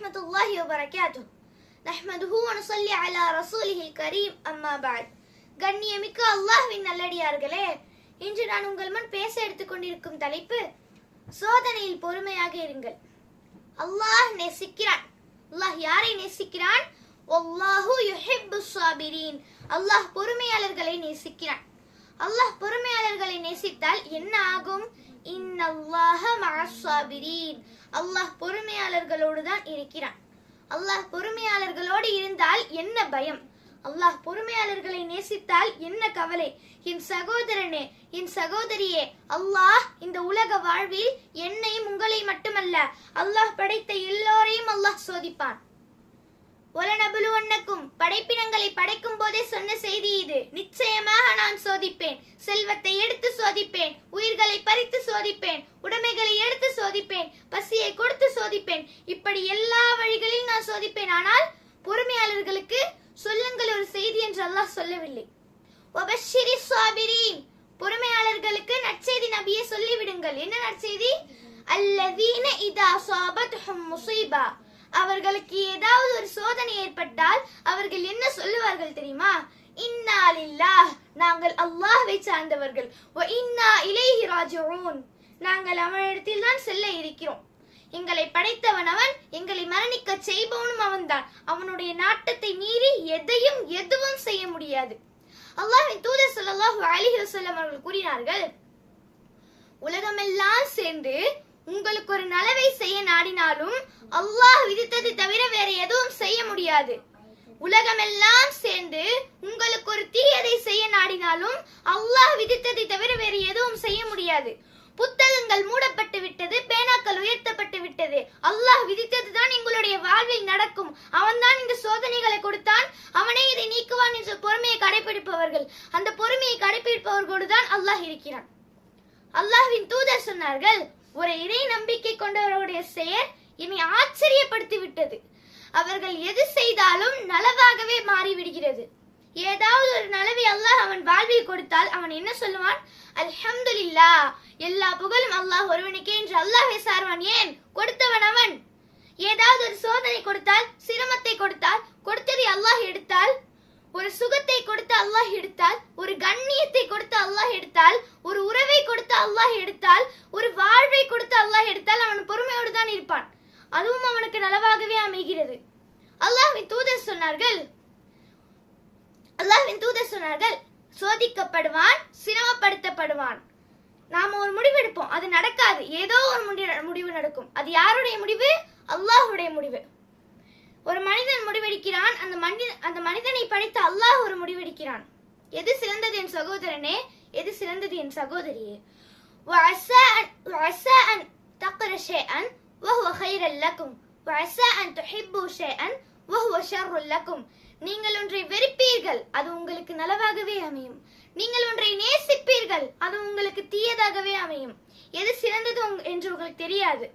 ورحمة الله وبركاته نحمده ونصلي على رسوله الكريم أما بعد கண்ணியமிக்க அல்லாஹ்வின் நல்லடியார்களே இன்று நான் உங்கள் முன் பேச எடுத்துக்கொண்டிருக்கும் தலைப்பு சோதனையில் பொறுமையாக இருங்கள் அல்லாஹ் நேசிக்கிறான் அல்லாஹ் யாரை நேசிக்கிறான் வல்லாஹு யுஹிப்பு சாபிரீன் அல்லாஹ் பொறுமையாளர்களை நேசிக்கிறான் அல்லாஹ் பொறுமையாளர்களை நேசித்தால் என்ன ஆகும் இன்னல்லாஹ மஅஸ்ஸாபிரீன் அல்லாஹ் பொறுமையாளர்களோடு தான் இருக்கிறான். அல்லாஹ் பொறுமையாளர்களோடு இருந்தால் என்ன பயம்? அல்லாஹ் பொறுமையாளர்களை நேசித்தால் என்ன கவலை? என் சகோதரனே என் சகோதரியே அல்லாஹ் இந்த உலக வாழ்வில் என்னையும் உங்களை மட்டுமல்ல அல்லாஹ் படைத்த எல்லோரையும் அல்லாஹ் சோதிப்பான். ஒலனபுலுவன்னக்கும் படைப்பினங்களை படைக்கும் போதே சொன்ன செய்தி இது. நிச்சயமாக நான் சோதிப்பேன். செல்வத்தை எடுத்து சோதிப்பேன் உயிர்களை பறித்து சோதிப்பேன் உடைமைகளை எடுத்து சோதிப்பேன் பசியை கொடுத்து சோதிப்பேன். இப்படி எல்லா வழிகளையும் நான் சோதிப்பேன். ஆனால் பொறுமையாளர்களுக்கு சொல்லுங்கள் ஒரு செய்தி என்று அல்லாஹ் சொல்லவில்லை. ஒபஷிரி சாபிரீன் பொறுமையாளர்களுக்கு நற்செய்தி நபியை சொல்லிவிடுங்கள். என்ன நற்செய்தி? அல்லதீன இதா சாபத் முசைபா அவர்களுக்கு ஏதாவது ஒரு சோதனை ஏற்பட்டால் அவர்கள் என்ன சொல்லுவார்கள் தெரியுமா? இன்னாலில்லா நாங்கள் அல்லாஹ்வை சார்ந்தவர்கள். ஒ இன்னா இலைஹி ராஜிஊன். நாங்கள் அவனிடத்தில் தான் செல்ல இருக்கிறோம். எங்களை படைத்தவன் அவன் எங்களை மரணிக்க செய்பவனும் அவன்தான். அவனுடைய நாட்டத்தை மீறி எதையும் எதுவும் செய்ய முடியாது. அல்லாஹின் தூதர் ஸல்லல்லாஹு அலிஹி வசல்லம் அவர்கள் கூறினார்கள் உலகமெல்லாம் சேர்ந்து உங்களுக்கு ஒரு நலவை செய்ய நாடினாலும் அல்லாஹ் விதித்ததை தவிர வேற எதுவும் செய்ய முடியாது. உலகமெல்லாம் சேர்ந்து உங்களுக்கு ஒரு தீயதை செய்ய நாடினாலும் அல்லாஹ் விதித்ததை தவிர வேறு எதுவும் செய்ய முடியாது. புத்தகங்கள் மூடப்பட்டு விட்டது பேனாக்கள் உயர்த்தப்பட்டு விட்டது. அல்லாஹ் விதித்ததுதான் எங்களுடைய வாழ்வில் நடக்கும். அவன்தான் இந்த சோதனைகளை கொடுத்தான். அவனே இதை நீக்குவான் என்ற பொறுமையை கடைபிடிப்பவர்கள் அந்த பொறுமையை கடைபிடிப்பவர்களோடு தான் அல்லாஹ் இருக்கிறான். அல்லாஹ்வின் தூதர் சொன்னார்கள் ஒரு இறை நம்பிக்கை கொண்டவருடைய செயல் என்னை ஆச்சரியப்படுத்தி விட்டது. அவர்கள் எது செய்தாலும் நலவாகவே மாறிவிடுகிறது. ஏதாவது ஒரு நலவை அல்லாஹ் அவன் வாழ்வில் கொடுத்தால் அவன் என்ன சொல்லுவான்? அல்ஹம்துலில்லா. எல்லா புகழும் அல்லாஹ் ஒருவனுக்கே என்று அல்லாஹ் சார்வான். ஏன்? கொடுத்தவன் அவன். ஏதாவது ஒரு சோதனை கொடுத்தால் சிரமத்தை கொடுத்தால் கொடுத்ததை அல்லாஹ் எடுத்தால் ஒரு சுகத்தை கொடுத்து அல்லாஹ் எடுத்தால் ஒரு கண்ணியத்தை கொடுத்து அல்லாஹ் எடுத்தால் ஒரு உறவை கொடுத்து அல்லாஹ் எடுத்தால் ஒரு வாழ்வை கொடுத்து அல்லாஹ் எடுத்தால் அவன் பொறுமையோடு தான் இருப்பான் அதுவும் அவனுக்கு நலவாகவே அமைகிறது அல்லாஹ்வின் தூதர் சொன்னார்கள் அல்லாஹ்வின் தூதர் சொன்னார்கள் சோதிக்கப்படுவான் சிரமப்படுத்தப்படுவான் நாம ஒரு முடிவு எடுப்போம் அது நடக்காது ஏதோ ஒரு முடி- முடிவு நடக்கும் அது யாருடைய முடிவு அல்லாஹ்வுடைய முடிவு ஒரு மனிதன் முடிவெடுக்கிறான் அந்த மனிதன் அந்த மனிதனை படைத்த அல்லாஹ் ஒரு முடிவெடுக்கிறான் எது சிறந்தது என் சகோதரனே எது சிறந்தது என் சகோதரியே وعسى أن- وعسى أن تقر شيئا வஹுவ ஹைரல் லக்கும் வஅஸா அன் துஹிப்பு ஷைஅன் வஹுவ ஷர்ருல் லக்கும் நீங்கள் ஒன்றை வெறுப்பீர்கள் அது உங்களுக்கு நலவாகவே அமையும். நீங்கள் ஒன்றை நேசிப்பீர்கள் அது உங்களுக்கு தீயதாகவே அமையும். எது சிறந்தது என்று உங்களுக்கு தெரியாது.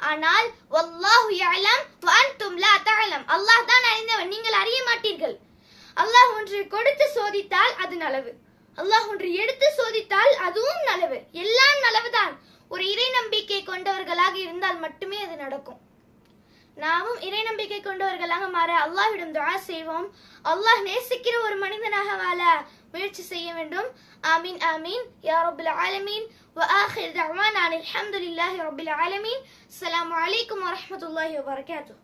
ஆனால் வல்லாஹு யஅலம் வ அன்தும் லா தஅலம். அல்லாஹ் தான் அறிந்தவன் நீங்கள் அறிய மாட்டீர்கள். அல்லாஹ் ஒன்று கொடுத்து சோதித்தால் அது நலவு. அல்லாஹ் ஒன்று எடுத்து சோதித்தால் அதுவும் நலவு. எல்லாம் நலவுதான். ஒரு இறை நம்பிக்கை கொண்டவர்களாக இருந்தால் மட்டுமே அது நடக்கும் நாமும் இறை நம்பிக்கை கொண்டவர்களாக மாற அல்லாஹ்விடம் துஆ செய்வோம் அல்லாஹ் நேசிக்கிற ஒரு மனிதனாக வாழ முயற்சி செய்ய வேண்டும் ஆமீன் ஆமீன் யா ரப்பல் ஆலமீன் وآخر دعوانا عن الحمد لله رب العالمين السلام عليكم ورحمة الله وبركاته